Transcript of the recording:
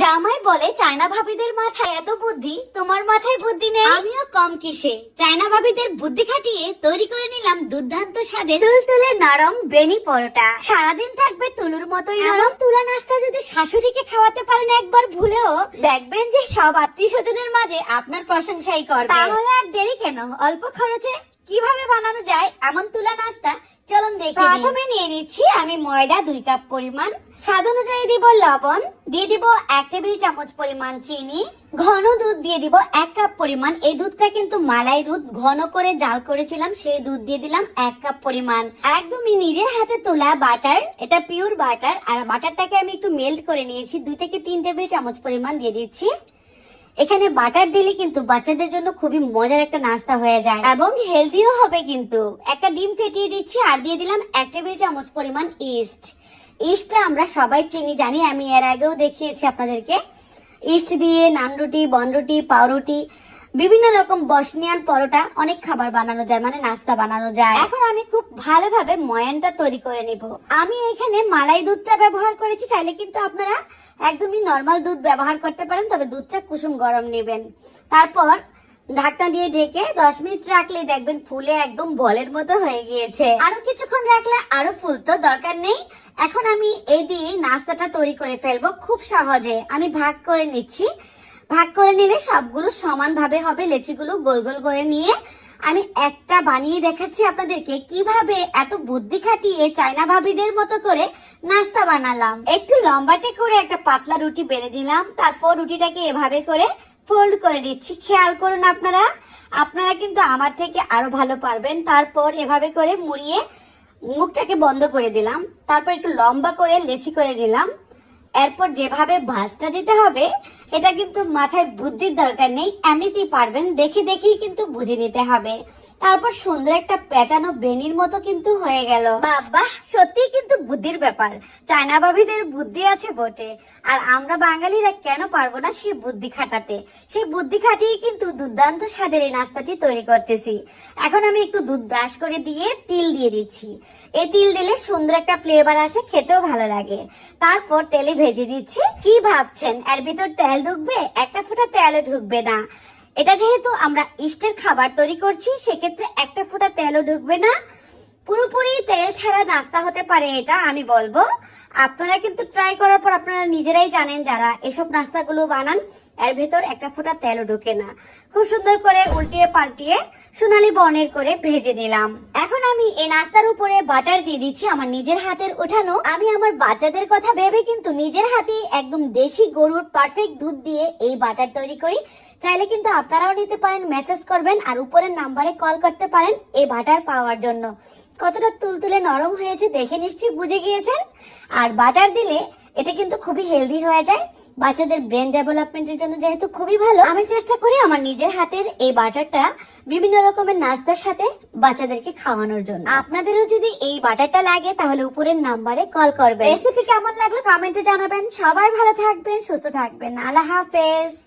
জামাই বলে চায়না ভাবিদের মাথায় এত বুদ্ধি তোমার মাথায় বুদ্ধি নেই? আমিও কম কিসে। চায়না ভাবিদের বুদ্ধি খাটিয়ে তৈরি করে নিলাম দুর্দান্ত স্বাদের তুলতুলে নরম বেনি পরোটা। সারাদিন থাকবে তুলুর মতোই নরম। তুলা নাস্তা যদি শাশুড়িকে খাওয়াতে পারেন একবার ভুলেও দেখবেন যে সব আত্মীয় স্বজনের মাঝে আপনার প্রশংসাই করবে। তাহলে আর দেরি কেন? অল্প খরচে কীভাবে বানানো যায় এমন তুলা নাস্তা? চলুন দেখি প্রথমে নিয়ে নিচ্ছি আমি ময়দা দুই কাপ পরিমাণ। স্বাদ অনুযায়ী দিব লবণ দিয়ে দিব এক টেবিল চামচ পরিমাণ চিনি। ঘন দুধ দিয়ে দিব এক কাপ পরিমাণ। এই দুধটা কিন্তু মালাই দুধ। ঘন করে জাল করেছিলাম সেই দুধ দিয়ে দিলাম এক কাপ পরিমাণ। একদমই নিজের হাতে তোলা বাটার। এটা পিওর বাটার। আর বাটারটাকে আমি একটু মেল্ট করে নিয়েছি। দুই থেকে তিন টেবিল চামচ পরিমাণ দিয়ে দিচ্ছি। এখানে বাটার দিলে কিন্তু বাচ্চাদের জন্য খুবই মজার একটা নাস্তা হয়ে যায়। এবং হেলদিও হবে কিন্তু। একটা ডিম ফেটিয়ে দিচ্ছি আর দিয়ে দিলাম এক টেবিল চামচ পরিমাণ ইস্ট। ইস্টটা আমরা সবাই চিনি, জানি, আমি এর আগেও দেখিয়েছি আপনাদেরকে। ইস্ট দিয়ে নান রুটি, পাউরুটি বিভিন্ন রকম বসনিয়ান পরোটা, অনেক খাবার বানানো যায় মানে নাস্তা বানানো যায়। এখন আমি খুব ভালোভাবে ময়ানটা তৈরি করে নিব। আমি এখানে মালাই দুধটা ব্যবহার করেছি, চাইলে কিন্তু আপনারা একদমই নর্মাল দুধ ব্যবহার করতে পারেন, তবে দুধটা কুসুম গরম নেবেন। তারপর ঢাকনা দিয়ে ঢেকে দশ মিনিট রাখলে দেখবেন ফুলে একদম বলের মতো হয়ে গিয়েছে। আরও কিছুক্ষণ রাখলে আরও ফুলতো দরকার নেই। এখন আমি এ দিয়ে নাস্তাটা তৈরি করে ফেলব খুব সহজে। আমি ভাগ করে নিচ্ছি। ভাগ করে নিলে সবগুলো সমানভাবে হবে। লেচিগুলো গোল গোল করে নিয়ে আমি একটা বানিয়ে দেখাচ্ছি আপনাদেরকে। কীভাবে এত বুদ্ধি খাটিয়ে চায়না ভাবিদের মতো করে নাস্তা বানালাম। একটু লম্বাটে করে একটা পাতলা রুটি বেলে দিলাম। তারপর রুটিটাকে এভাবে করে ফোল্ড করে দিচ্ছি। খেয়াল করুন আপনারা। আপনারা কিন্তু আমার থেকে আরও ভালো পারবেন। তারপর এভাবে করে মুড়িয়ে মুখটাকে বন্ধ করে দিলাম। তারপর একটু লম্বা করে লেচি করে দিলাম এরপর যেভাবে ভাঁজটা দিতে হবে, এটা কিন্তু মাথায় বুদ্ধির দরকার নেই, এমনিতেই পারবেন, দেখে দেখেই কিন্তু বুঝে নিতে হবে। তারপর সুন্দর একটা পেঁচানো বেনির মতো কিন্তু হয়ে গেল। বাবা সত্যি কিন্তু বুদ্ধির ব্যাপার। চায়না বাবিদের বুদ্ধি আছে বটে। আর আমরা বাঙালিরা কেন পারব না সেই বুদ্ধি খাটাতে? সেই বুদ্ধি খাটিয়ে কিন্তু দুর্দান্ত স্বাদের এই নাস্তাটি তৈরি করতেছি। এখন আমি একটু দুধ ব্রাশ করে দিয়ে তিল দিয়ে দিচ্ছি। এই তিল দিলে সুন্দর একটা ফ্লেভার আসে, খেতেও ভালো লাগে। তারপর তেলে ভেজে দিচ্ছি। কি ভাবছেন? এর ভিতর তেল ঢুকবে? একটা ফোঁটা তেলও ঢুকবে না। এটা যেহেতু আমরা ইস্টের খাবার তৈরি করছি, সেক্ষেত্রে একটা ফোঁটা তেলও ঢুকবে না। পুরোপুরি তেল ছাড়া নাস্তা হতে পারে এটা, আমি বলব। আপনারা কিন্তু ট্রাই করার পর আপনারা নিজেরাই জানেন যারা এসব নাস্তাগুলো বানান, এর ভেতর একটা ফোঁটা তেলও ঢুকে না। খুব সুন্দর করে উল্টিয়ে পাল্টিয়ে সোনালি বর্ণের করে ভেজে নিলাম। এখন আমি এই নাস্তার উপরে বাটার দিয়ে দিচ্ছি আমার নিজের হাতের ওঠানো। আমি আমার বাচ্চাদের কথা ভেবে কিন্তু নিজের হাতে একদম দেশি গরুর পারফেক্ট দুধ দিয়ে এই বাটার তৈরি করি। চাইলে কিন্তু আপনারাও নিতে পারেন মেসেজ করবেন আর উপরের নাম্বারে কল করতে পারেন এই বাটার পাওয়ার জন্য। কতটা তুলতুলে নরম হয়েছে দেখে নিশ্চয়ই বুঝে গিয়েছেন? আর বাটার দিলে এটা কিন্তু খুবই হেলদি হয়ে যায়। বাচ্চাদের ব্রেন ডেভেলপমেন্টের জন্য যেহেতু খুবই ভালো, আমি চেষ্টা করি আমার নিজের হাতের এই বাটারটা বিভিন্ন রকমের নাস্তার সাথে বাচ্চাদেরকে খাওয়ানোর জন্য। আপনাদেরও যদি এই বাটারটা লাগে, তাহলে উপরের নাম্বারে কল করবেন। রেসিপি কেমন লাগল? কমেন্টে জানাবেন। সবাই ভালো থাকবেন, সুস্থ থাকবেন। আল্লাহ হাফেজ।